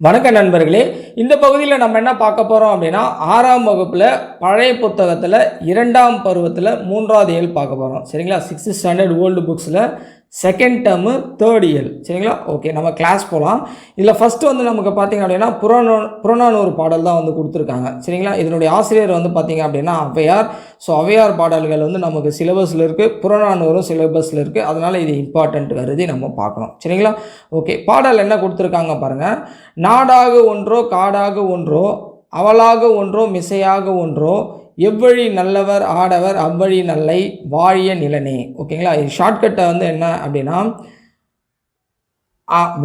வணக்க நண்பர்களே இந்த பகுதியில் நம்ம என்ன பார்க்க போகிறோம் அப்படின்னா ஆறாம் வகுப்பில் பழைய புத்தகத்தில் இரண்டாம் பருவத்தில் மூன்றாவது இயல் பார்க்க போகிறோம் சரிங்களா? சிக்ஸ்த் ஸ்டாண்டர்ட் ஓல்டு புக்ஸில் செகண்ட் டேர்மு தேர்ட் இயல் சரிங்களா? ஓகே நம்ம கிளாஸ் போகலாம் இதில் ஃபஸ்ட்டு வந்து நமக்கு பார்த்தீங்க அப்படின்னா புறநூ புறநானூறு பாடல் தான் வந்து கொடுத்துருக்காங்க. சரிங்களா? இதனுடைய ஆசிரியர் வந்து பார்த்திங்க அப்படின்னா ஔவையார் ஸோ ஔவையார் பாடல்கள் வந்து நமக்கு சிலபஸில் இருக்குது புறநானூறும் சிலபஸில் இருக்குது அதனால் இது இம்பார்ட்டண்ட் கருதி நம்ம பார்க்கணும். சரிங்களா? ஓகே பாடல் என்ன கொடுத்துருக்காங்க பாருங்கள் நாடாக ஒன்றோ காடாக ஒன்றோ அவளாக ஒன்றோ மிசையாக ஒன்றோ எவ்வழி நல்லவர் ஆடவர் அவ்வழி நல்லை வாழிய நிலனே. ஓகேங்களா? இது ஷார்ட்கட்டை வந்து என்ன அப்படின்னா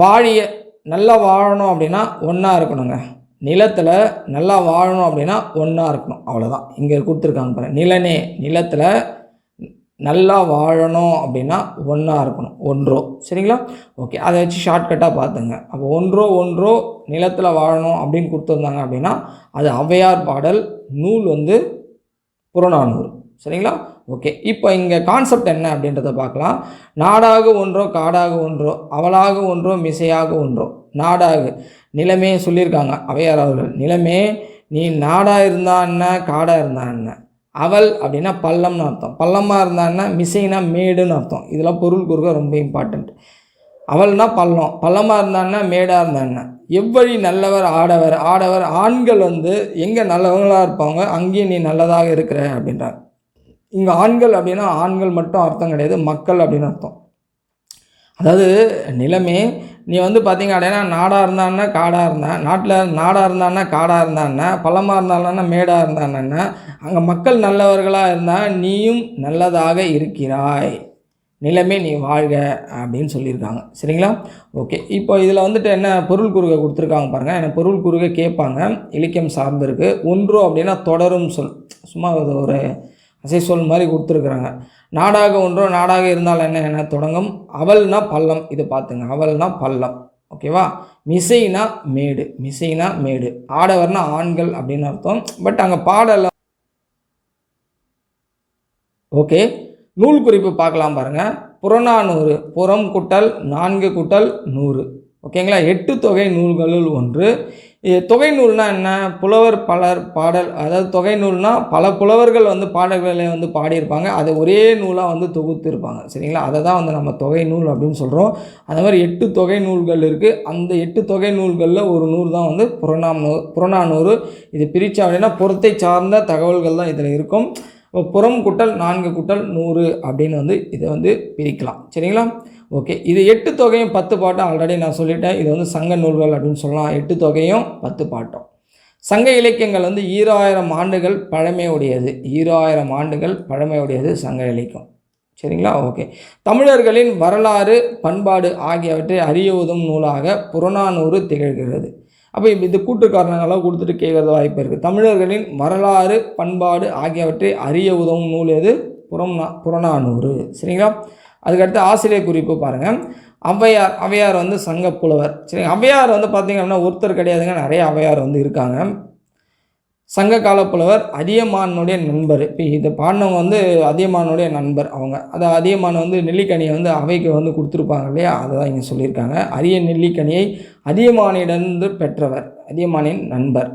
வாழிய நல்லா வாழணும் அப்படின்னா ஒன்றா இருக்கணுங்க. நிலத்தில் நல்லா வாழணும் அப்படின்னா ஒன்றா இருக்கணும். அவ்வளோதான் இங்கே கொடுத்துருக்காங்க பாருங்க. நிலனே நிலத்தில் நல்லா வாழணும் அப்படின்னா ஒன்றா இருக்கணும். ஒன்றோ. சரிங்களா? ஓகே. அதை வச்சு ஷார்ட்கட்டாக பார்த்துங்க. அப்போ ஒன்றோ ஒன்றோ நிலத்தில் வாழணும் அப்படின்னு கொடுத்துருந்தாங்க அப்படின்னா அது ஔவையார் பாடல் நூல் வந்து புறநானூறு. சரிங்களா? ஓகே இப்போ இங்கே கான்செப்ட் என்ன அப்படின்றத பார்க்கலாம். நாடாக ஒன்றோ காடாக ஒன்றோ அவளாக ஒன்றோ மிசையாக ஒன்றோ. நாடாக. நிலமே சொல்லியிருக்காங்க. அவையார் அவர்கள் நிலமே நீ நாடாக இருந்தா என்ன காடாக இருந்தா என்ன? அவள் அப்படின்னா பள்ளம்னு அர்த்தம். பள்ளமாக இருந்தான்னா மிசைனா மேடுன்னு அர்த்தம். இதெல்லாம் பொருள் குறுக்க ரொம்ப இம்பார்ட்டண்ட் அவள்னா பள்ளம். பள்ளமாக இருந்தான்னா மேடாக இருந்தான்னா எவ்வழி நல்லவர் ஆடவர்? ஆடவர் ஆண்கள் வந்து எங்கே நல்லவங்களாக இருப்பாங்க? அங்கேயும் நீ நல்லதாக இருக்கிற அப்படின்றாங்க இங்கே ஆண்கள் அப்படின்னா ஆண்கள் மட்டும் அர்த்தம் கிடையாது மக்கள் அப்படின்னு அர்த்தம். அதாவது நிலமே நீ வந்து பார்த்தீங்க அப்படின்னா நாடாக இருந்தான்னா காடாக இருந்தான் நாட்டில் நாடாக இருந்தான்னா காடாக இருந்தான்னா பழமாக இருந்தான்னா மேடாக இருந்தான்னா அங்கே மக்கள் நல்லவர்களாக இருந்தால் நீயும் நல்லதாக இருக்கிறாய். நிலமே நீ வாழ்க அப்படின்னு சொல்லியிருக்காங்க. சரிங்களா? ஓகே. இப்போ இதில் வந்துட்டு என்ன பொருள் குறுகை கொடுத்துருக்காங்க பாருங்கள் எனக்கு பொருள் குறுகை கேட்பாங்க. இலக்கியம் சார்ந்திருக்கு ஒன்றும் அப்படின்னா தொடரும் சொல். சும்மா அது ஒரு அசை சொல் மாதிரி கொடுத்துருக்குறாங்க. நாடாக ஒன்றோ நாடாக இருந்தால் என்ன என்ன தொடங்கும்? அவள்னா பள்ளம். இது பார்த்துங்க. அவள்னா பள்ளம். ஓகேவா? மிசைனா மேடு. மிசைனா மேடு. ஆடவர்னா ஆண்கள் அப்படின்னு அர்த்தம். பட் அங்கே பாடல ஓகே. நூல் குறிப்பு பார்க்கலாம் பாருங்கள் புறநானூறு புறம் குட்டல் நான்கு குட்டல் நூறு. ஓகேங்களா? எட்டு தொகை நூல்களுள் ஒன்று. தொகை நூல்னால் என்ன? புலவர் பலர் பாடல். அதாவது தொகை நூல்னால் பல புலவர்கள் வந்து பாடல்களை வந்து பாடியிருப்பாங்க. அதை ஒரே நூலாக வந்து தொகுத்திருப்பாங்க. சரிங்களா? அதை தான் வந்து நம்ம தொகை நூல் அப்படின்னு சொல்கிறோம் அந்த மாதிரி எட்டு தொகை நூல்கள் இருக்குது அந்த எட்டு தொகை நூல்களில் ஒரு நூல் தான் வந்து புறநானூ புறநானூறு. இது பிரித்தா அப்படின்னா புறத்தை சார்ந்த தகவல்கள் தான் இதில் இருக்கும். இப்போ புறம் குட்டல் நான்கு குட்டல் நூறு அப்படின்னு வந்து இதை வந்து பிரிக்கலாம். சரிங்களா? ஓகே. இது எட்டு தொகையும் பத்து பாட்டும். ஆல்ரெடி நான் சொல்லிட்டேன். இது வந்து சங்க நூல்கள் அப்படின்னு சொல்லலாம். எட்டு தொகையும் பத்து பாட்டும். சங்க இலக்கியங்கள் வந்து ஈராயிரம் ஆண்டுகள் பழமையுடையது. ஈராயிரம் ஆண்டுகள் பழமையுடையது சங்க இலக்கியம். சரிங்களா? ஓகே. தமிழர்களின் வரலாறு பண்பாடு ஆகியவற்றை அறிய உதவும் நூலாக புறநானூறு திகழ்கிறது. அப்போ இந்த இது கூட்டு காரணங்களாக கொடுத்துட்டு கேட்குறது வாய்ப்பு இருக்குது தமிழர்களின் வரலாறு பண்பாடு ஆகியவற்றை அறிய உதவும் நூல் எது? புறம் புறநானூறு. சரிங்களா? அதுக்கடுத்து ஆசிரியர் குறிப்பு பாருங்கள் ஔவையார் ஔவையார் வந்து சங்க புலவர் சரிங்க ஔவையார் வந்து பார்த்திங்க அப்படின்னா ஒருத்தர் கிடையாதுங்க நிறைய ஔவையார் வந்து இருக்காங்க. சங்க கால புலவர் அதியமானுடைய நண்பர். இப்போ இது பாடினவங்க வந்து அதியமானுடைய நண்பர் அவங்க. அது அதியமான் வந்து நெல்லிக்கனியை வந்து அவைக்கு வந்து கொடுத்துருப்பாங்க இல்லையா? அதை தான் இங்கே சொல்லியிருக்காங்க. அரிய நெல்லிக்கனியை அதியமானிடந்து பெற்றவர் அதியமானின் நண்பர்.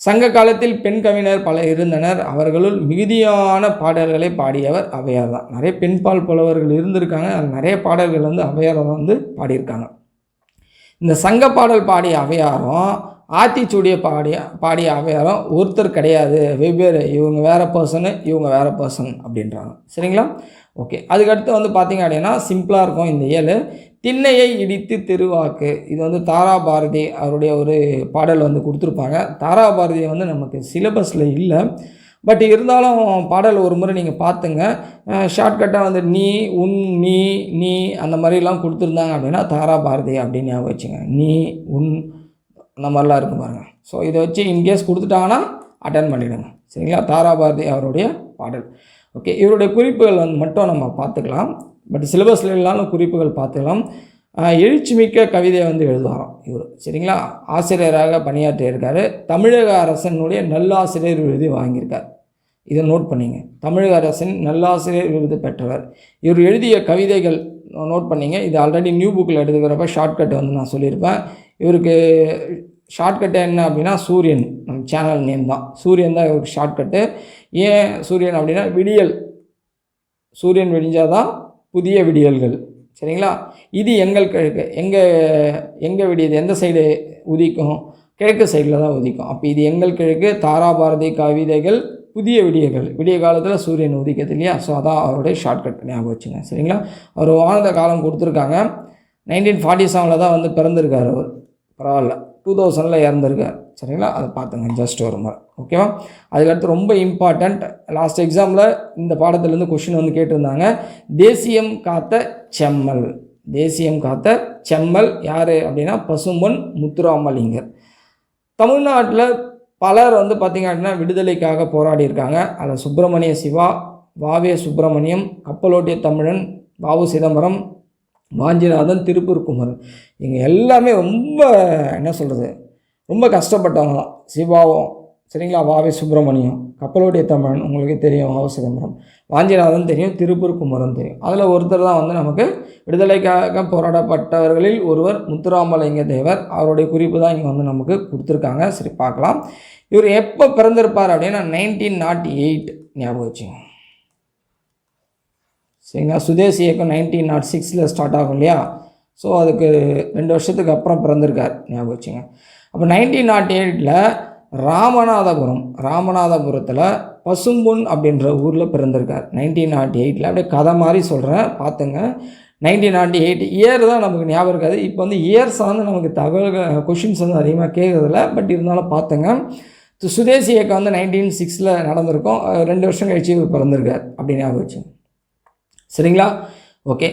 சங்க காலத்தில் பெண் கவிஞர் பல இருந்தனர். அவர்களுள் மிகுதியான பாடல்களை பாடியவர் அவையார் தான். நிறைய பெண்பால் புலவர்கள் இருந்திருக்காங்க. அதில் நிறைய பாடல்கள் வந்து ஔவையார் வந்து பாடியிருக்காங்க. இந்த சங்க பாடல் பாடிய அவையாரும் ஆத்திச்சூடிய பாடிய பாடிய ஔவையாரும் ஒருத்தர் கிடையாது. வெவ்வேறு இவங்க வேறு பர்சனு இவங்க வேறு பர்சன் அப்படின்றாங்க. சரிங்களா? ஓகே அதுக்கடுத்து வந்து பார்த்திங்க அப்படின்னா சிம்பிளாக இருக்கும் இந்த ஏழு திண்ணையை இடித்து திருவாக்கு. இது வந்து தாரா பாரதி அவருடைய ஒரு பாடல் வந்து கொடுத்துருப்பாங்க. தாரா பாரதி வந்து நமக்கு சிலபஸில் இல்லை. பட் இருந்தாலும் பாடல் ஒரு முறை நீங்கள் பார்த்துங்க ஷார்ட்கட்டாக வந்து நீ உன் நீ நீ அந்த மாதிரிலாம் கொடுத்துருந்தாங்க அப்படின்னா தாரா பாரதி அப்படின்னு ஞாபகம் வச்சுங்க நீ உன் அந்த மாதிரிலாம் இருக்கும் பாருங்கள் ஸோ இதை வச்சு இன்கேஸ் கொடுத்துட்டாங்கன்னா அட்டன் பண்ணிவிடுங்க சரிங்களா? தாரா பாரதி அவருடைய பாடல். ஓகே இவருடைய குறிப்புகள் வந்து மட்டும் நம்ம பார்த்துக்கலாம். பட் சிலபஸில் இல்லாமல் குறிப்புகள் பார்த்துக்கலாம். எழுச்சி எழுச்சிமிக்க கவிதையை வந்து எழுதுவாராம் இவர். சரிங்களா? ஆசிரியராக பணியாற்றியிருக்காரு. தமிழக அரசனுடைய நல்லாசிரியர் விருது வாங்கியிருக்கார். இதை நோட் பண்ணிங்க. தமிழக அரசின் நல்லாசிரியர் விருது பெற்றவர். இவர் எழுதிய கவிதைகள் நோட் பண்ணிங்க. இது ஆல்ரெடி நியூ புக்கில் எடுத்துக்கிறப்ப ஷார்ட்கட் வந்து நான் சொல்லியிருப்பேன். இவருக்கு ஷார்ட்கட்டு என்ன அப்படின்னா சூரியன். நம்ம சேனல் நேம் தான். சூரியன் தான் இவருக்கு ஷார்ட்கட்டு ஏன் சூரியன் அப்படின்னா விடியல். சூரியன் விடிஞ்சால் தான் புதிய விடியல்கள். சரிங்களா? இது எங்கள் கிழக்கு. எங்கள் எங்கே விடியது? எந்த சைடு உதிக்கும்? கிழக்கு சைடில் தான் உதிக்கும். அப்போ இது எங்கள் கிழக்கு தாராபாரதி கவிதைகள் புதிய விடியல்கள். விடிய காலத்தில் சூரியன் உதிக்கிறது இல்லையா? ஸோ அதான் அவருடைய ஷார்ட்கட் ஞாபகம் வச்சுங்க சரிங்களா? அவர் வாழ்ந்த காலம் கொடுத்துருக்காங்க. நைன்டீன் ஃபார்ட்டி செவனில் தான் வந்து பிறந்திருக்கார் அவர். பரவாயில்ல. டூ தௌசண்டில் இறந்துருக்கார் சரிங்களா? அதை பார்த்துங்க. ஜஸ்ட் ஒரு முறை. ஓகேவா அதுக்கடுத்து ரொம்ப இம்பார்ட்டண்ட் லாஸ்ட் எக்ஸாமில் இந்த பாடத்துலேருந்து கொஷின் வந்து கேட்டிருந்தாங்க. தேசியம் காத்த செம்மல். தேசியம் காத்த செம்மல் யார் அப்படின்னா பசும்பொன் முத்துராமலிங்கர். தமிழ்நாட்டில் பலர் வந்து பார்த்திங்க அப்படின்னா விடுதலைக்காக போராடி இருக்காங்க அதில் சுப்பிரமணிய சிவா வாவே சுப்பிரமணியம் கப்பலோட்டிய தமிழன் வாவு சிதம்பரம் வாஞ்சிநாதன் திருப்பூர் குமரன் இவங்க எல்லாமே ரொம்ப என்ன சொல்கிறது ரொம்ப கஷ்டப்பட்டவங்க தான். சிவாவும் சரிங்களா வாவே சுப்பிரமணியம் கப்பலோடைய தமிழன் உங்களுக்கு தெரியும் வாவு சிதம்பரம். வாஞ்சிநாதன் தெரியும் திருப்பூர் குமரன் தெரியும். அதில் ஒருத்தர் தான் வந்து நமக்கு விடுதலைக்காக போராடப்பட்டவர்களில் ஒருவர் முத்துராமலிங்க தேவர். அவருடைய குறிப்பு தான் இங்கே வந்து நமக்கு கொடுத்துருக்காங்க. சரி பார்க்கலாம். இவர் எப்போ பிறந்திருப்பார் அப்படின்னா நைன்டீன் நாட் எயிட் ஞாபகம் வச்சுங்க சரிங்களா சுதேசி இயக்கம் நைன்டீன் நாட் சிக்ஸில் ஸ்டார்ட் ஆகும் இல்லையா? ஸோ அதுக்கு ரெண்டு வருஷத்துக்கு அப்புறம் பிறந்திருக்கார். ஞாபகம் வச்சுங்க. அப்போ நைன்டீன் நாட் எயிட்டில் ராமநாதபுரம் ராமநாதபுரத்தில் பசும்பொன் அப்படின்ற ஊரில் பிறந்திருக்கார். நைன்டீன் நாட் எயிட்டில் அப்படியே கதை மாதிரி சொல்கிறேன் பார்த்துங்க நைன்டீன் நாட்டி எயிட் இயர் தான் நமக்கு ஞாபகம் இருக்காது. இப்போ வந்து இயர்ஸ் வந்து நமக்கு தகவல்கள் கொஷின்ஸ் வந்து அதிகமாக கேட்குறதில்ல. பட் இருந்தாலும் பார்த்துங்க சுதேசி இயக்கம் வந்து நைன்டீன் சிக்ஸில் நடந்திருக்கும். ரெண்டு வருஷம் கழிச்சு இவர் பிறந்திருக்கார். அப்படின்னு ஞாபகம் வச்சுங்க. சரிங்களா? ஓகே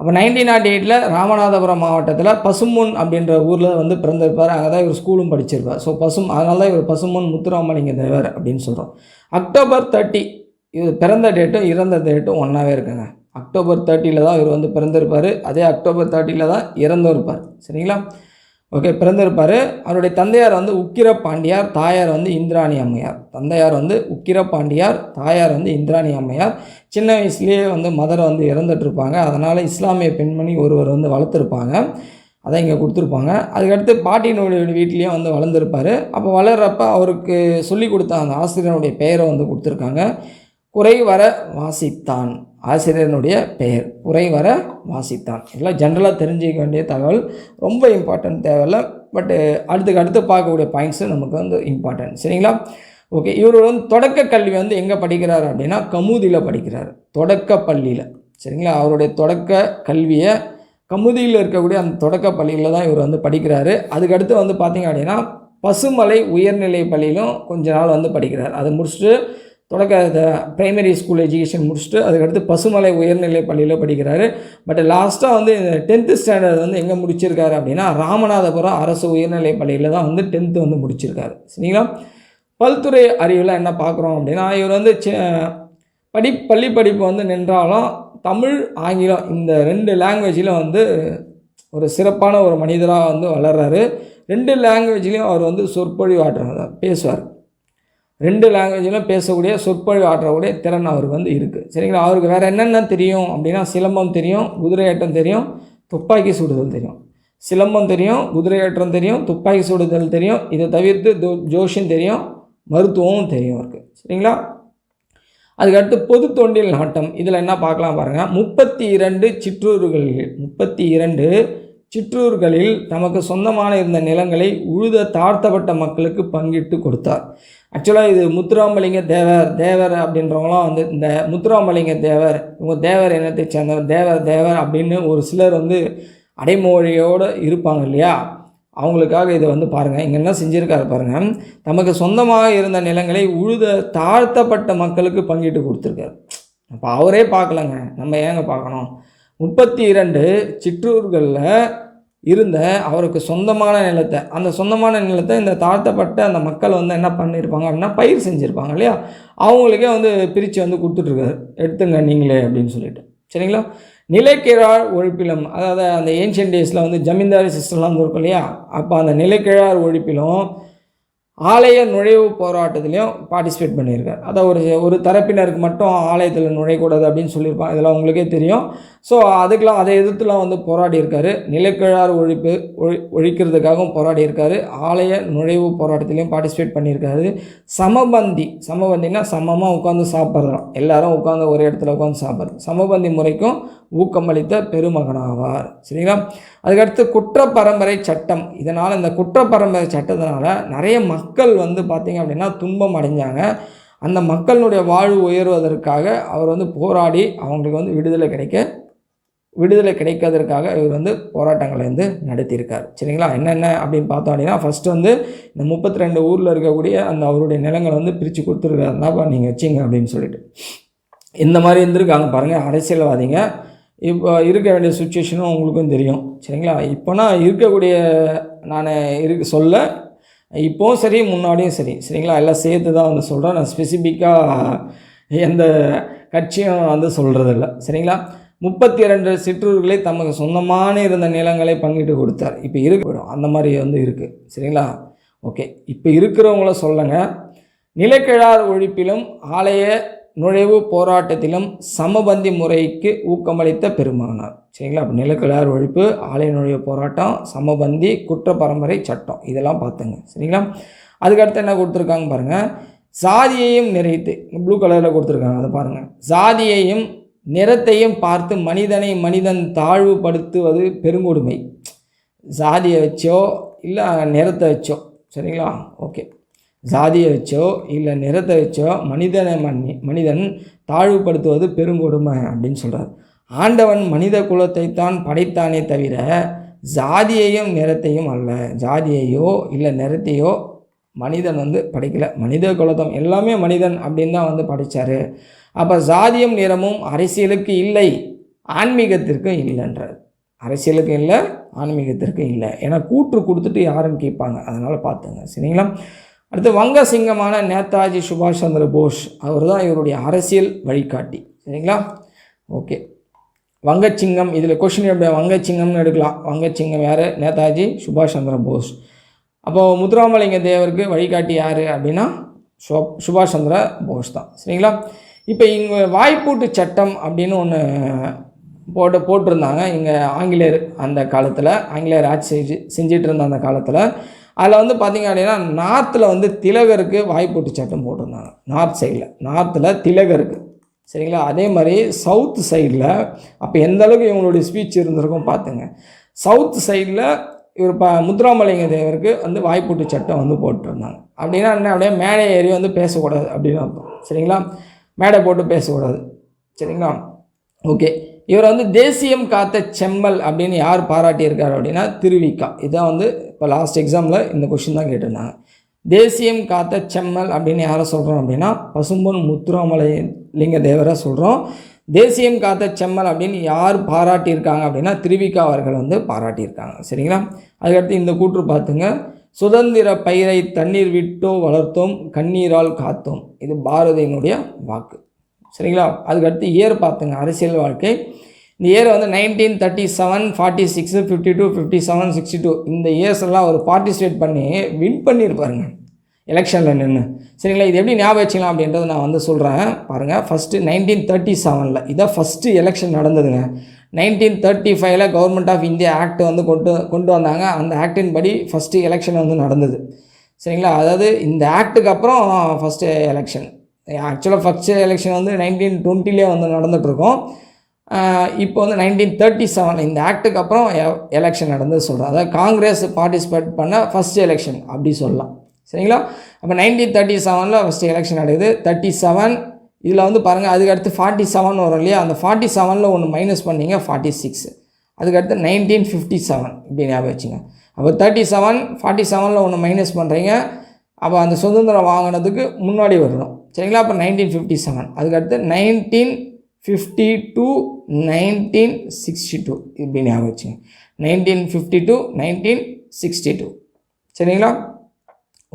அப்போ நைன்டீன் நாட்டி எயிட்டில் ராமநாதபுரம் மாவட்டத்தில் பசுமுன் அப்படின்ற ஊரில் வந்து பிறந்திருப்பார். அங்கே தான் இவர் ஸ்கூலும் படிச்சிருப்பார். ஸோ பசும் அதனால தான் இவர் பசுமுன் முத்துராமலிங்க தேவர் அப்படின்னு சொல்கிறோம் அக்டோபர் தேர்ட்டி இவர் பிறந்த டேட்டும் இறந்த டேட்டும் ஒன்றாவே இருக்குங்க. அக்டோபர் தேர்ட்டியில் தான் இவர் வந்து பிறந்திருப்பார். அதே அக்டோபர் தேர்ட்டியில் தான் இறந்திருப்பார். சரிங்களா? ஓகே பிறந்திருப்பார். அவருடைய தந்தையார் வந்து உக்கிர பாண்டியார் தாயார் வந்து இந்திராணி அம்மையார். தந்தையார் வந்து உக்கிர பாண்டியார் தாயார் வந்து இந்திராணி அம்மையார். சின்ன வயசுலேயே வந்து மதரை வந்து இறந்துட்டுருப்பாங்க. அதனால் இஸ்லாமிய பெண்மணி ஒருவர் வந்து வளர்த்துருப்பாங்க. அதை இங்கே கொடுத்துருப்பாங்க. அதுக்கடுத்து பாட்டியினுடைய வீட்லேயும் வந்து வளர்ந்துருப்பார். அப்போ வளர்கிறப்ப அவருக்கு சொல்லி கொடுத்த அந்த ஆசிரியனுடைய பெயரை வந்து கொடுத்துருக்காங்க. குறைவர வாசித்தான். ஆசிரியனுடைய பெயர். குறைவர வாசித்தான். இதெல்லாம் ஜென்ரலாக தெரிஞ்சிக்க வேண்டிய தகவல். ரொம்ப இம்பார்ட்டன்ட் தேவையில்ல. பட்டு அடுத்துக்கு அடுத்து பார்க்கக்கூடிய பாயிண்ட்ஸு நமக்கு வந்து இம்பார்ட்டன்ட் சரிங்களா? ஓகே இவர் வந்து தொடக்க கல்வி வந்து எங்கே படிக்கிறார் அப்படின்னா கமுதியில் படிக்கிறார். தொடக்க பள்ளியில். சரிங்களா? அவருடைய தொடக்க கல்வியை கமுதியில் இருக்கக்கூடிய அந்த தொடக்க பள்ளியில் தான் இவர் வந்து படிக்கிறாரு. அதுக்கடுத்து வந்து பார்த்திங்க அப்படின்னா பசுமலை உயர்நிலை பள்ளியிலும் கொஞ்ச நாள் வந்து படிக்கிறார். அதை முடிச்சுட்டு தொடக்க ப்ரைமரி ஸ்கூல் எஜுகேஷன் முடிச்சுட்டு அதுக்கடுத்து பசுமலை உயர்நிலை பள்ளியில் படிக்கிறாரு. பட் லாஸ்ட்டாக வந்து டென்த்து ஸ்டாண்டர்ட் வந்து எங்கே முடிச்சிருக்காரு அப்படின்னா ராமநாதபுரம் அரசு உயர்நிலை பள்ளியில் தான் வந்து டென்த்து வந்து முடிச்சிருக்காரு. சரிங்களா? பல்துறை அறிவில் என்ன பார்க்குறோம் அப்படின்னா இவர் வந்து சி படி பள்ளி படிப்பு வந்து நின்றாலும் தமிழ் ஆங்கிலம் இந்த ரெண்டு லாங்குவேஜில் வந்து ஒரு சிறப்பான ஒரு மனிதராக வந்து வளர்கிறாரு ரெண்டு லாங்குவேஜ்லேயும் அவர் வந்து சொற்பொழிவு பேசுவார். ரெண்டு லாங்குவேஜிலும் பேசக்கூடிய சொற்பொழிவு ஆற்றக்கூடிய திறன் அவருக்கு வந்து இருக்குது சரிங்களா? அவருக்கு வேறு என்னென்ன தெரியும் அப்படின்னா சிலம்பம் தெரியும் குதிரையாட்டம் தெரியும் துப்பாக்கி சுடுதல் தெரியும். சிலம்பம் தெரியும் குதிரையாட்டம் தெரியும் துப்பாக்கி சுடுதல் தெரியும். இதை தவிர்த்து ஜோ- ஜோஷியம் தெரியும். மருத்துவமும் தெரியும் அவருக்கு. சரிங்களா? அதுக்கடுத்து பொது தொண்டில் நாட்டம். இதில் என்ன பார்க்கலாம் பாருங்கள் முப்பத்தி இரண்டு சிற்றூர்களில் முப்பத்தி இரண்டு சிற்றூர்களில் தமக்கு சொந்தமான இருந்த நிலங்களை உழுத தாழ்த்தப்பட்ட மக்களுக்கு பங்கிட்டு கொடுத்தார். ஆக்சுவலாக இது முத்துராமலிங்க தேவர் தேவர் அப்படின்றவங்களாம் வந்து இந்த முத்துராமலிங்க தேவர் இவங்க தேவர் இனத்தை சேர்ந்தவர் தேவர் தேவர் அப்படின்னு ஒரு சிலர் வந்து அடைமொழியோடு இருப்பாங்க இல்லையா? அவங்களுக்காக இதை வந்து பாருங்கள் இங்கே என்ன செஞ்சுருக்காரு பாருங்கள் தமக்கு சொந்தமாக இருந்த நிலங்களை உழுத தாழ்த்தப்பட்ட மக்களுக்கு பங்கிட்டு கொடுத்துருக்காரு. அப்போ அவரே பார்க்கலங்க. நம்ம ஏங்க பார்க்கணும்? முப்பத்தி இரண்டு சிற்றூர்களில் இருந்த அவருக்கு சொந்தமான நிலத்தை அந்த சொந்தமான நிலத்தை இந்த தாழ்த்தப்பட்ட அந்த மக்கள் வந்து என்ன பண்ணியிருப்பாங்க அப்படின்னா பயிர் செஞ்சுருப்பாங்க இல்லையா? அவங்களுக்கே வந்து பிரித்து வந்து கொடுத்துட்ருக்காரு எடுத்துங்க நீங்களே அப்படின்னு சொல்லிட்டு. சரிங்களா? நிலைக்கிழார் ஒழிப்பிலும் அதாவது அந்த ஏன்ஷியன் டேஸில் வந்து ஜமீன்தாரி சிஸ்டம்லாம் வந்து இருக்கும் இல்லையா? அப்போ அந்த நிலைக்கிழார் ஒழிப்பிலும் ஆலய நுழைவு போராட்டத்திலையும் பார்ட்டிசிபேட் பண்ணியிருக்கார். அதை ஒரு ஒரு தரப்பினருக்கு மட்டும் ஆலயத்தில் நுழையக்கூடாது அப்படின்னு சொல்லியிருப்பாங்க. இதெல்லாம் உங்களுக்கே தெரியும். ஸோ அதுக்கெலாம் அதை எதிர்த்துலாம் வந்து போராடி இருக்கார் நிலக்கிழார் ஒழிப்பு ஒழி ஒழிக்கிறதுக்காகவும் போராடி இருக்காரு ஆலய நுழைவு போராட்டத்திலையும் பார்ட்டிசிபேட் பண்ணியிருக்காரு. சமபந்தி சமபந்தினா சமமாக உட்காந்து சாப்பிட்றோம் எல்லாரும் உட்காந்து ஒரு இடத்துல உட்காந்து சாப்பிட்றது சமபந்தி முறைக்கும் ஊக்கமளித்த பெருமகனாவார். சரிங்களா? அதுக்கடுத்து குற்ற பரம்பரை சட்டம். இதனால் இந்த குற்ற பரம்பரை சட்டத்தினால நிறைய மக்கள் வந்து பார்த்திங்க அப்படின்னா துன்பம் அடைஞ்சாங்க. அந்த மக்களுடைய வாழ்வு உயர்வதற்காக அவர் வந்து போராடி அவங்களுக்கு வந்து விடுதலை கிடைக்க விடுதலை கிடைக்கிறதுக்காக இவர் வந்து போராட்டங்களை வந்து நடத்தியிருக்கார். சரிங்களா? என்னென்ன அப்படின்னு பார்த்தோம் அப்படின்னா ஃபஸ்ட்டு வந்து இந்த முப்பத்தி ரெண்டு ஊரில் இருக்கக்கூடிய அந்த அவருடைய நிலங்களை வந்து பிரித்து கொடுத்துருக்காருனாப்பா நீங்கள் வச்சிங்க அப்படின்னு சொல்லிட்டு. இந்த மாதிரி இருந்திருக்காங்க பாருங்கள் அரசியல்வாதிங்க. இப்போ இருக்க வேண்டிய சுச்சுவேஷனும் உங்களுக்கும் தெரியும். சரிங்களா? இப்போனா இருக்கக்கூடிய நான் இருக்கு சொல்ல இப்போவும் சரி முன்னாடியும் சரி. சரிங்களா? எல்லாம் சேர்த்து தான் வந்து சொல்கிறேன் நான் ஸ்பெசிஃபிக்காக எந்த கட்சியும் வந்து சொல்கிறதில்ல சரிங்களா? முப்பத்தி ரெண்டு சிற்றூர்களை தமக்கு சொந்தமான இருந்த நிலங்களை பங்கிட்டு கொடுத்தார். இப்போ இருக்கு. அந்த மாதிரி வந்து இருக்குது சரிங்களா? ஓகே இப்போ இருக்கிறவங்கள சொல்லுங்கள் நிலக்கிழார் ஒழிப்பிலும் ஆலய நுழைவு போராட்டத்திலும் சமபந்தி முறைக்கு ஊக்கமளித்த பெருமானார். சரிங்களா? அப்போ நிலக்கிழார் ஒழிப்பு ஆலய நுழைவு போராட்டம் சமபந்தி குற்ற பரம்பரை சட்டம் இதெல்லாம் பார்த்துங்க. சரிங்களா? அதுக்கடுத்து என்ன கொடுத்துருக்காங்க பாருங்கள் சாதியையும் நிறைத்து ப்ளூ கலரில் கொடுத்துருக்காங்க அதை பாருங்கள் சாதியையும் நிறத்தையும் பார்த்து மனிதனை மனிதன் தாழ்வுபடுத்துவது பெருங்கொடுமை. சாதியை வச்சோ இல்லை நிறத்தை வச்சோ. சரிங்களா? ஓகே. சாதியை வச்சோ இல்லை நிறத்தை வச்சோ மனிதனை மனி மனிதன் தாழ்வுபடுத்துவது பெருங்கொடுமை அப்படின்னு சொல்கிறார் ஆண்டவன் மனித குலத்தை தான் படைத்தானே தவிர ஜாதியையும் நிறத்தையும் அல்ல. ஜாதியையோ இல்லை நிறத்தையோ மனிதன் வந்து படைக்கல. மனித குலத்தம் எல்லாமே மனிதன் அப்படின்னு தான் வந்து படைச்சார். அப்போ ஜாதியும் நிறமும் அரசியலுக்கு இல்லை ஆன்மீகத்திற்கும் இல்லைன்றார். அரசியலுக்கும் இல்லை ஆன்மீகத்திற்கு இல்லை. ஏன்னா கூற்று கொடுத்துட்டு யாரும் கேட்பாங்க. அதனால் பார்த்துங்க. சரிங்களா? அடுத்து வங்க சிங்கமான நேதாஜி சுபாஷ் சந்திர போஸ் அவர் தான் இவருடைய அரசியல் வழிகாட்டி. சரிங்களா? ஓகே. வங்கச்சிங்கம் இதில் கொஷின் எப்படி வங்கச்சிங்கம்னு எடுக்கலாம். வங்கச்சிங்கம் யார்? நேதாஜி சுபாஷ் சந்திர போஸ். அப்போது முத்துராமலிங்க தேவருக்கு வழிகாட்டி யார் அப்படின்னா சு சுபாஷ் சந்திர போஸ் தான். சரிங்களா? இப்போ இங்கே வாய்ப்பூட்டு சட்டம் அப்படின்னு ஒன்று போட்டு போட்டிருந்தாங்க. இங்கே ஆங்கிலேயர் அந்த காலத்தில் ஆங்கிலேயர் ஆட்சி செஞ்சு செஞ்சிட்டு இருந்த அந்த காலத்தில். அதில் வந்து பார்த்திங்க அப்படின்னா நார்த்தில் வந்து திலகருக்கு வாய்ப்பூட்டு சட்டம் போட்டிருந்தாங்க. நார்த் சைடில் நார்த்தில் திலகருக்கு. சரிங்களா? அதே மாதிரி சவுத் சைடில் அப்போ எந்த அளவுக்கு இவங்களுடைய ஸ்பீச் இருந்திருக்கும் பார்த்துங்க சவுத் சைடில் இவர் ப முத்துராமலிங்க தேவருக்கு வந்து வாய்ப்பூட்டு சட்டம் வந்து போட்டிருந்தாங்க. அப்படின்னா என்ன? அப்படியே மேடை ஏறி வந்து பேசக்கூடாது அப்படின்னு அர்த்தம். சரிங்களா? மேடை போட்டு பேசக்கூடாது. சரிங்களா? ஓகே. இவர் வந்து தேசியம் காத்த செம்மல் அப்படின்னு யார் பாராட்டியிருக்காரு அப்படின்னா திருவிக்கா. இதான் வந்து இப்போ லாஸ்ட் எக்ஸாமில் இந்த கொஷின் தான் கேட்டிருந்தாங்க. தேசியம் காத்த செம்மல் அப்படின்னு யாரை சொல்கிறோம் அப்படின்னா பசும்பொன் முத்துராமலை லிங்க தேவரை சொல்கிறோம் தேசியம் காத்த செம்மல் அப்படின்னு யார் பாராட்டியிருக்காங்க அப்படின்னா திருவிக்கா அவர்கள் வந்து பாராட்டியிருக்காங்க. சரிங்களா? அதுக்கடுத்து இந்த கூற்று பார்த்துங்க. சுதந்திர பயிரை தண்ணீர் விட்டோ வளர்த்தோம் கண்ணீரால் காத்தோம். இது பாரதியினுடைய வாக்கு. சரிங்களா? அதுக்கடுத்து இயர் பார்த்துங்க அரசியல் வாழ்க்கை. இந்த இயர் வந்து nineteen thirty seven forty six fifty two fifty seven sixty two இந்த இயர்ஸ் எல்லாம் அவர் பார்ட்டிசிபேட் பண்ணி வின் பண்ணியிருப்பாருங்க எலெக்ஷனில் நின்று சரிங்களா? இது எப்படி ஞாபகம் வச்சுக்கலாம் அப்படின்றத நான் வந்து சொல்கிறேன் பாருங்கள் ஃபஸ்ட்டு நைன்டீன் தேர்ட்டி செவனில் இதான் ஃபஸ்ட்டு எலெக்ஷன் நடந்ததுங்க. நைன்டீன் தேர்ட்டி ஃபைவ்ல கவர்மெண்ட் ஆஃப் இந்தியா ஆக்ட் வந்து கொண்டு கொண்டு வந்தாங்க. அந்த ஆக்டின் படி ஃபஸ்ட்டு எலெக்ஷன் வந்து நடந்தது. சரிங்களா? அதாவது இந்த ஆக்டுக்கு அப்புறம் ஃபஸ்ட்டு எலெக்ஷன் ஆக்சுவலாக ஃபஸ்ட்டு எலெக்ஷன் வந்து நைன்டீன் டுவெண்ட்டிலே வந்து நடந்துகிட்ருக்கோம் இப்போ வந்து நைன்டீன் தேர்ட்டி செவன் இந்த ஆக்ட்டுக்கு அப்புறம் எலெக்ஷன் நடந்தது சொல்கிறேன் அதாவது காங்கிரஸ் பார்ட்டிசிபேட் பண்ண ஃபஸ்ட் எலெக்ஷன் அப்படி சொல்லலாம். சரிங்களா? அப்போ நைன்டீன் தேர்ட்டி செவனில் ஃபஸ்ட்டு எலெக்ஷன் நடக்குது. தேர்ட்டி செவன் இதில் வந்து பாருங்கள் அதுக்கடுத்து ஃபார்ட்டி செவன் வரும் இல்லையா? அந்த ஃபார்ட்டி செவனில் ஒன்று மைனஸ் பண்ணீங்க ஃபார்ட்டி சிக்ஸ் அதுக்கடுத்து நைன்டீன் ஃபிஃப்டி செவன் இப்படி ஞாபகம் வச்சுங்க. அப்போ தேர்ட்டி செவன் ஃபார்ட்டி செவனில் ஒன்று மைனஸ் பண்ணுறீங்க அப்போ அந்த சுதந்திரம் வாங்கினதுக்கு முன்னாடி வரணும். சரிங்களா? அப்போ நைன்டீன் ஃபிஃப்டி செவன் அதுக்கடுத்து nineteen fifty two nineteen sixty two. இப்படி ஞாபகம் வச்சுங்க. Nineteen fifty two nineteen sixty two. சரிங்களா?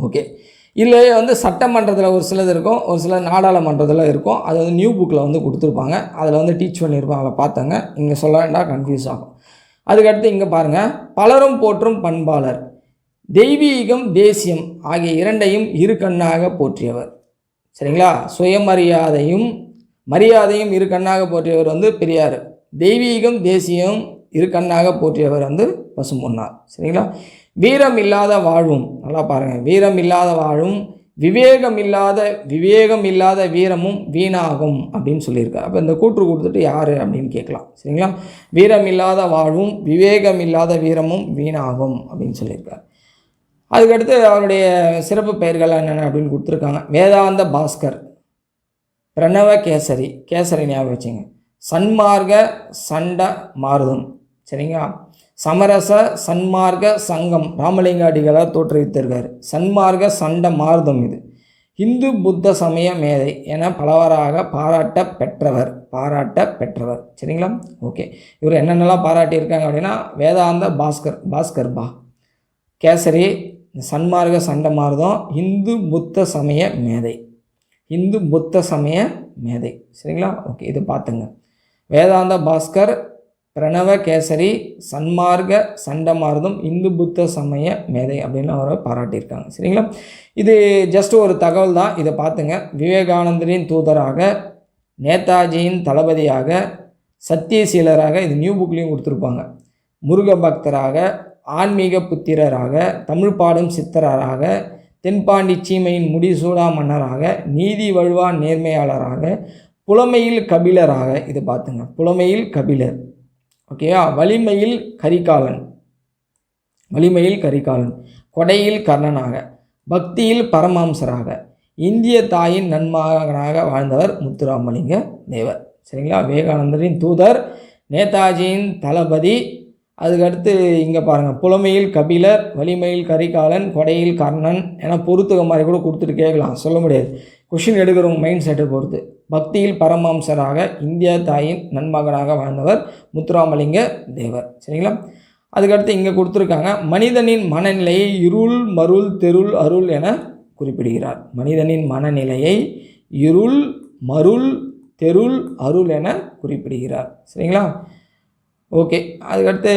ஓகே. இல்லை வந்து சட்டமன்றத்தில் ஒரு சிலது இருக்கும் ஒரு சில நாடாளுமன்றத்தில் இருக்கும். அது வந்து நியூ புக்கில் வந்து கொடுத்துருப்பாங்க. அதில் வந்து டீச் பண்ணியிருப்பாங்க அதை பார்த்தாங்க. இங்கே சொல்ல வேண்டாம் கன்ஃபியூஸ் ஆகும். அதுக்கடுத்து இங்கே பாருங்கள் பலரும் போற்றும் பண்பாளர் தெய்வீகம் தேசியம் ஆகிய இரண்டையும் இரு கண்ணாக போற்றியவர். சரிங்களா? சுயமரியாதையும் மரியாதையும் இரு கண்ணாக போற்றியவர் வந்து பெரியார். தெய்வீகம் தேசியம் இரு கண்ணாக போற்றியவர் வந்து பசும்பொன்னார். சரிங்களா? வீரம் இல்லாத வாழ்வும் நல்லா பாருங்கள் வீரம் இல்லாத வாழும் விவேகம் இல்லாத விவேகம் இல்லாத வீரமும் வீணாகும் அப்படின்னு சொல்லியிருக்கார். அப்போ இந்த கூற்று கொடுத்துட்டு யார் அப்படின்னு கேட்கலாம். சரிங்களா? வீரம் இல்லாத வாழ்வும் விவேகம் இல்லாத வீரமும் வீணாகும் அப்படின்னு சொல்லியிருக்காரு. அதுக்கடுத்து அவருடைய சிறப்பு பெயர்கள் என்னென்ன அப்படின்னு கொடுத்துருக்காங்க. வேதாந்த பாஸ்கர். பிரணவ கேசரி கேசரி ஞாபகம் வச்சுங்க. சன்மார்க்க சண்டை மாருதம் சரிங்களா? சமரச சன்மார்க்க சங்கம் ராமலிங்க அடிகளார் தோற்றுவித்திருக்காரு. சன்மார்க்க சண்டை மாருதம் இது. இந்து புத்த சமய மேதை என பலவராக பாராட்ட பெற்றவர் பாராட்ட பெற்றவர் சரிங்களா? ஓகே. இவர் என்னென்னலாம் பாராட்டியிருக்காங்க அப்படின்னா வேதாந்த பாஸ்கர் பாஸ்கர் பா. கேசரி சன்மார்க்க சண்டை மாருதம் இந்து புத்த சமய மேதை. இந்து புத்த சமய மேதை. சரிங்களா? ஓகே இது பார்த்துங்க. வேதாந்த பாஸ்கர் பிரணவ கேசரி சன்மார்க்க சண்டமார்தம் இந்து புத்த சமய மேதை அப்படின்னு அவரை பாராட்டியிருக்காங்க. சரிங்களா? இது ஜஸ்ட் ஒரு தகவல் தான். இதை பார்த்துங்க. விவேகானந்தரின் தூதராக நேதாஜியின் தளபதியாக சத்தியசீலராக இது நியூ புக்லேயும் கொடுத்துருப்பாங்க. முருக பக்தராக ஆன்மீக புத்திரராக தமிழ் பாடும் சித்தராக தென்பாண்டி சீமையின் முடிசூடா மன்னராக நீதி வழுவா நேர்மையாளராக புலமையில் கபிலராக. இது பார்த்துங்க. புலமையில் கபிலர். ஓகேவா வலிமையில் கரிகாலன். வலிமையில் கரிகாலன். கொடையில் கர்ணனாக. பக்தியில் பரமஹம்சராக இந்திய தாயின் நன்மகனாக வாழ்ந்தவர் முத்துராமலிங்க தேவர். சரிங்களா? விவேகானந்தரின் தூதர் நேதாஜியின் தளபதி அதுக்கடுத்து இங்கே பாருங்கள் புலமையில் கபிலர் வலிமையில் கரிகாலன் கொடையில் கர்ணன் என பொறுத்துக்க மாதிரி கூட கொடுத்துட்டு கேட்கலாம். சொல்ல முடியாது. கொஷின் எடுக்கிறவங்க மைண்ட் செட்டை பொறுத்து. பக்தியில் பரமஹம்சராக இந்தியா தாயின் நன்மகனாக வாழ்ந்தவர் முத்துராமலிங்க தேவர். சரிங்களா? அதுக்கடுத்து இங்கே கொடுத்துருக்காங்க மனிதனின் மனநிலையை இருள் மருள் தெருள் அருள் என குறிப்பிடுகிறார். மனிதனின் மனநிலையை இருள் மருள் தெருள் அருள் என குறிப்பிடுகிறார். சரிங்களா? ஓகே. அதுக்கடுத்து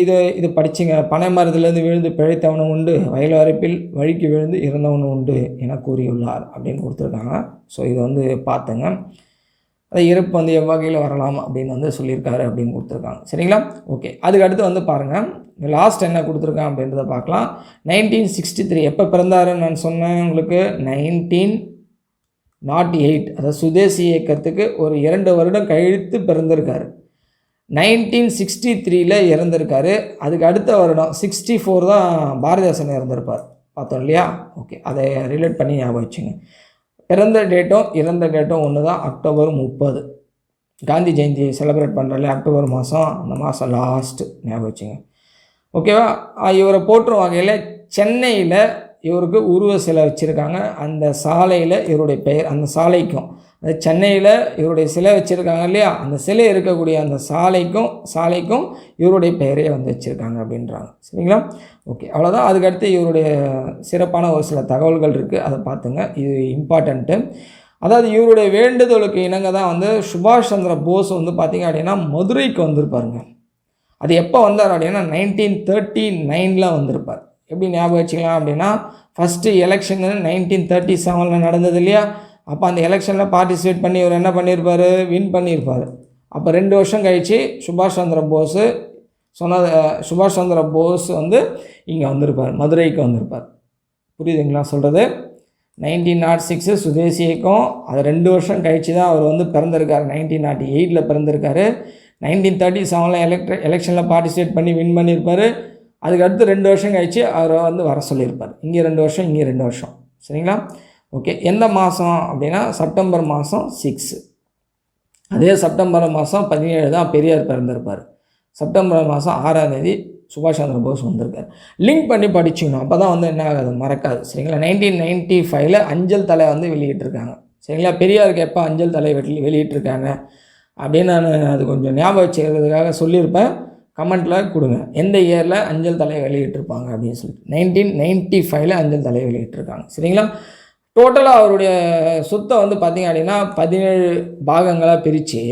இது இது படிச்சுங்க. பனை மரத்துலேருந்து விழுந்து பிழைத்தவனும் உண்டு. வயல் வரப்பில் வழிக்கு விழுந்து இறந்தவனும் உண்டு என கூறியுள்ளார் அப்படின்னு கொடுத்துருக்காங்க. ஸோ இதை வந்து பார்த்துங்க. அந்த இறப்பு வந்து எவ்வகையில் வரலாம் அப்படின்னு வந்து சொல்லியிருக்காரு அப்படின்னு கொடுத்துருக்காங்க. சரிங்களா? ஓகே. அதுக்கு அடுத்து வந்து பாருங்கள் லாஸ்ட் என்ன கொடுத்துருக்கான் அப்படின்றத பார்க்கலாம். நைன்டீன் சிக்ஸ்டி த்ரீ எப்போ பிறந்தாருன்னு நான் சொன்னேன் உங்களுக்கு? நைன்டீன் நாட் எயிட் அதாவது சுதேசி இயக்கத்துக்கு ஒரு இரண்டு வருடம் கழித்து பிறந்திருக்காரு. நைன்டீன் சிக்ஸ்டி த்ரீல இறந்திருக்காரு. அதுக்கு அடுத்த வருடம் சிக்ஸ்டி ஃபோர் தான் பாரதிதாசன் இறந்திருப்பார். பார்த்தோம் இல்லையா? ஓகே அதை ரிலேட் பண்ணி ஞாபகம் வச்சுங்க. பிறந்த டேட்டும் இறந்த டேட்டும் ஒன்று தான் அக்டோபர் முப்பது. காந்தி ஜெயந்தி செலிப்ரேட் பண்ணுறல அக்டோபர் மாதம் அந்த மாதம் லாஸ்ட்டு ஞாபகம் வச்சுங்க. ஓகேவா இவரை போற்றும் வகையில் சென்னையில் இவருக்கு உருவ சிலை வச்சுருக்காங்க. அந்த சாலையில் இவருடைய பெயர் அந்த சாலைக்கும். அது சென்னையில் இவருடைய சிலை வச்சுருக்காங்க இல்லையா? அந்த சிலை இருக்கக்கூடிய அந்த சாலைக்கும் சாலைக்கும் இவருடைய பெயரே வந்து வச்சுருக்காங்க அப்படின்றாங்க. சரிங்களா? ஓகே அவ்வளோதான் அதுக்கடுத்து இவருடைய சிறப்பான ஒரு சில தகவல்கள் இருக்குது அதை பார்த்துங்க. இது இம்பார்ட்டண்ட்டு அதாவது இவருடைய வேண்டுதலுக்கு இணங்க தான் வந்து சுபாஷ் சந்திர போஸ் வந்து பார்த்திங்க அப்படின்னா மதுரைக்கு வந்திருப்பாருங்க. அது எப்போ வந்தார் அப்படின்னா நைன்டீன் தேர்ட்டி நைனில் வந்திருப்பார். எப்படி ஞாபகம் வச்சுக்கலாம் அப்படின்னா ஃபஸ்ட்டு எலெக்ஷன் நைன்டீன் தேர்ட்டி செவனில் நடந்தது இல்லையா? அப்போ அந்த எலெக்ஷனில் பார்ட்டிசிபேட் பண்ணி இவர் என்ன பண்ணியிருப்பார் வின் பண்ணியிருப்பார் அப்போ ரெண்டு வருஷம் கழித்து சுபாஷ் சந்திர போஸு சொன்னது சுபாஷ் சந்திர போஸ் வந்து இங்கே வந்திருப்பார் மதுரைக்கு வந்திருப்பார். புரியுதுங்களா சொல்கிறது nineteen not oh six Swadeshi இயக்கம் அது ரெண்டு வருஷம் கழித்து தான் அவர் வந்து பிறந்திருக்கார். நைன்டீன் நாட்டி எயிட்டில் பிறந்திருக்காரு. நைன்டீன் தேர்ட்டி செவனில் எலக்ட்ர எலெக்ஷனில் பார்ட்டிசிபேட் பண்ணி வின் பண்ணியிருப்பார் அதுக்கடுத்து ரெண்டு வருஷம் கழித்து அவரை வந்து வர சொல்லியிருப்பார். இங்கே ரெண்டு வருஷம் இங்கே ரெண்டு வருஷம். சரிங்களா? ஓகே. எந்த மாதம் அப்படின்னா செப்டம்பர் மாதம் சிக்ஸு அதே செப்டம்பர் மாதம் பதினேழு தான் பெரியார் பிறந்திருப்பார். செப்டம்பர் மாதம் ஆறாம் தேதி சுபாஷ் சந்திர போஸ் வந்திருக்கார். லிங்க் பண்ணி படிச்சுக்கணும். அப்போ தான் வந்து என்ன ஆகாது? மறக்காது. சரிங்களா? நைன்டீன் நைன்ட்டி ஃபைவ்ல அஞ்சல் தலை வந்து வெளியிட்டிருக்காங்க. சரிங்களா? பெரியாருக்கு எப்போ அஞ்சல் தலை வெளி வெளியிட்டிருக்காங்க? அப்படின்னு நான் அது கொஞ்சம் ஞாபகம் வச்சுக்கிறதுக்காக சொல்லியிருப்பேன். கமெண்ட்டில் கொடுங்க. எந்த இயரில் அஞ்சல் தலை வெளியிட்டிருப்பாங்க அப்படின்னு சொல்லிட்டு. நைன்டீன் நைன்ட்டி ஃபைவ்ல அஞ்சல் தலை வெளியிட்டிருக்காங்க. சரிங்களா? டோட்டலாக அவருடைய சொத்தை வந்து பார்த்திங்க அப்படின்னா பதினேழு பாகங்களாக பிரித்து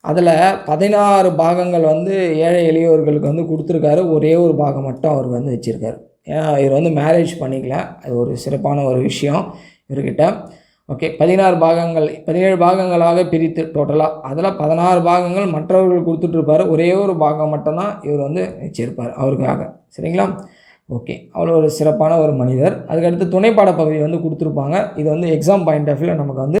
அதில் பதினாறு பாகங்கள் வந்து ஏழை எளியோர்களுக்கு வந்து கொடுத்துருக்காரு. ஒரே ஒரு பாகம் மட்டும் அவர் வந்து வச்சுருக்காரு. ஏன்னா இவர் வந்து மேரேஜ் பண்ணிக்கல. அது ஒரு சிறப்பான ஒரு விஷயம் இவர்கிட்ட. ஓகே பதினாறு பாகங்கள் பதினேழு பாகங்களாக பிரித்து டோட்டலாக அதில் பதினாறு பாகங்கள் மற்றவர்கள் கொடுத்துட்ருப்பார் ஒரே ஒரு பாகம் மட்டும்தான் இவர் வந்து வச்சிருப்பார் அவருக்காக. சரிங்களா? ஓகே அவ்வளோ ஒரு சிறப்பான ஒரு மனிதர். அதுக்கடுத்து துணைப்பாட பகுதி வந்து கொடுத்துருப்பாங்க. இது வந்து எக்ஸாம் பாயிண்ட் ஆஃப் வியூவில் நமக்கு வந்து